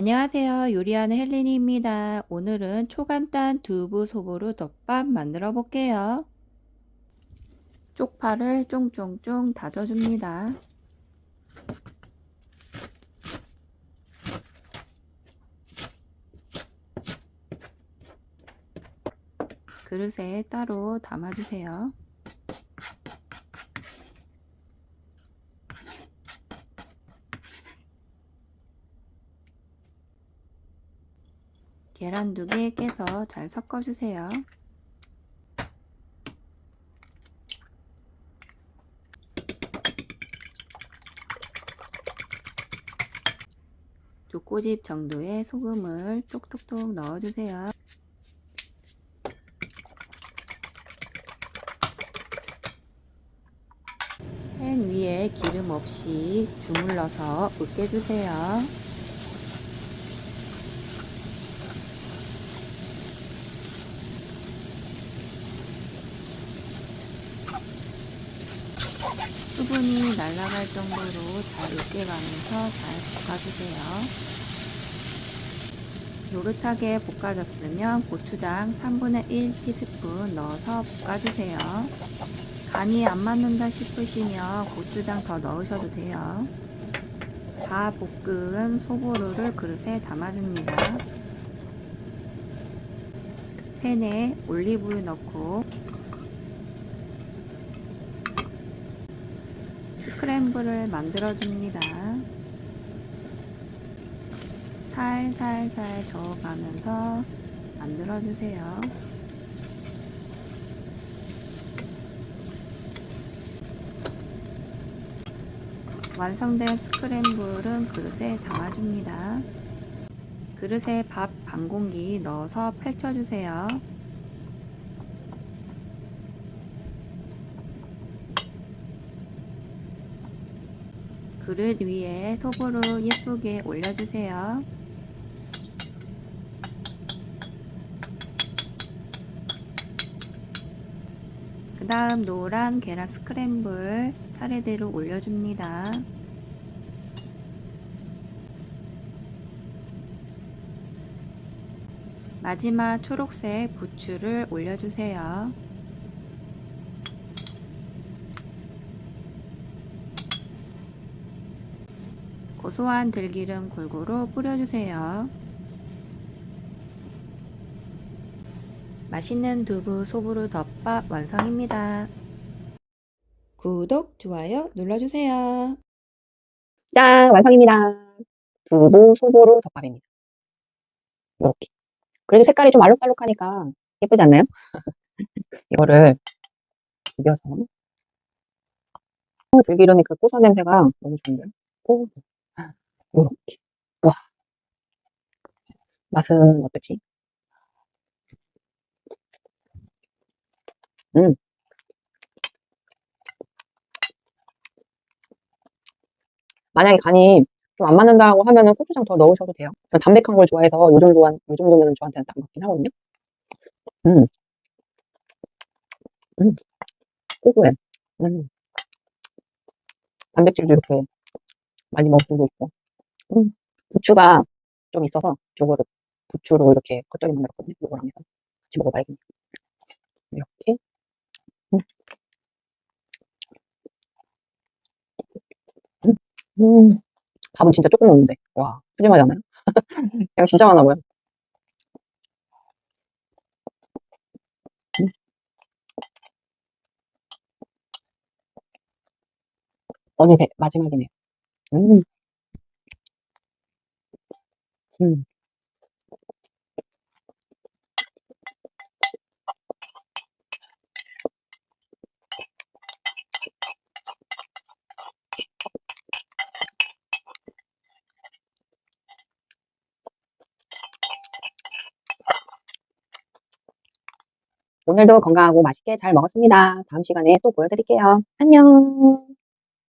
안녕하세요. 요리하는 헬린이입니다. 오늘은 초간단 두부 소보루 덮밥 만들어 볼게요. 쪽파를 쫑쫑쫑 다져줍니다. 그릇에 따로 담아주세요. 계란 두 개 깨서 잘 섞어주세요. 두 꼬집 정도의 소금을 톡톡톡 넣어주세요. 팬 위에 기름 없이 주물러서 으깨주세요. 수분이 날아갈 정도로 잘 으깨가면서 잘 볶아주세요. 노릇하게 볶아졌으면 고추장 3분의 1 티스푼 넣어서 볶아주세요. 간이 안 맞는다 싶으시면 고추장 더 넣으셔도 돼요. 다 볶은 소보루를 그릇에 담아줍니다. 팬에 올리브유 넣고 스크램블을 만들어줍니다. 살살살 저어가면서 만들어주세요. 완성된 스크램블은 그릇에 담아줍니다. 그릇에 밥 반 공기 넣어서 펼쳐주세요. 그릇 위에 소보루 예쁘게 올려주세요. 그 다음 노란 계란 스크램블 차례대로 올려줍니다. 마지막 초록색 부추를 올려주세요. 고소한 들기름 골고루 뿌려주세요. 맛있는 두부 소보루 덮밥 완성입니다. 구독, 좋아요 눌러주세요. 짠! 완성입니다. 두부 소보루 덮밥입니다. 이렇게. 그래도 색깔이 좀 알록달록하니까 예쁘지 않나요? 이거를 비벼서 어, 들기름이 그 고소한 냄새가 너무 좋은데요? 오, 요렇게. 와. 맛은 어떨지? 음. 만약에 간이 좀 안 맞는다고 하면은 고추장 더 넣으셔도 돼요. 담백한 걸 좋아해서 요 정도, 요 정도면 저한테는 딱 맞긴 하거든요. 음. 음. 고소해. 음. 단백질도 이렇게 많이 먹을 수도 있고. 음. 부추가 좀 있어서 요거를 부추로 이렇게 겉절이 만들었거든요. 요거랑 해서 같이 먹어봐야겠네요. 이렇게. 음. 음. 밥은 진짜 조금 먹는데. 와, 푸짐하지 않아요? 그냥 진짜 많아 보여. 음. 어느새 마지막이네요. 음. 음. 오늘도 건강하고 맛있게 잘 먹었습니다. 다음 시간에 또 보여드릴게요. 안녕.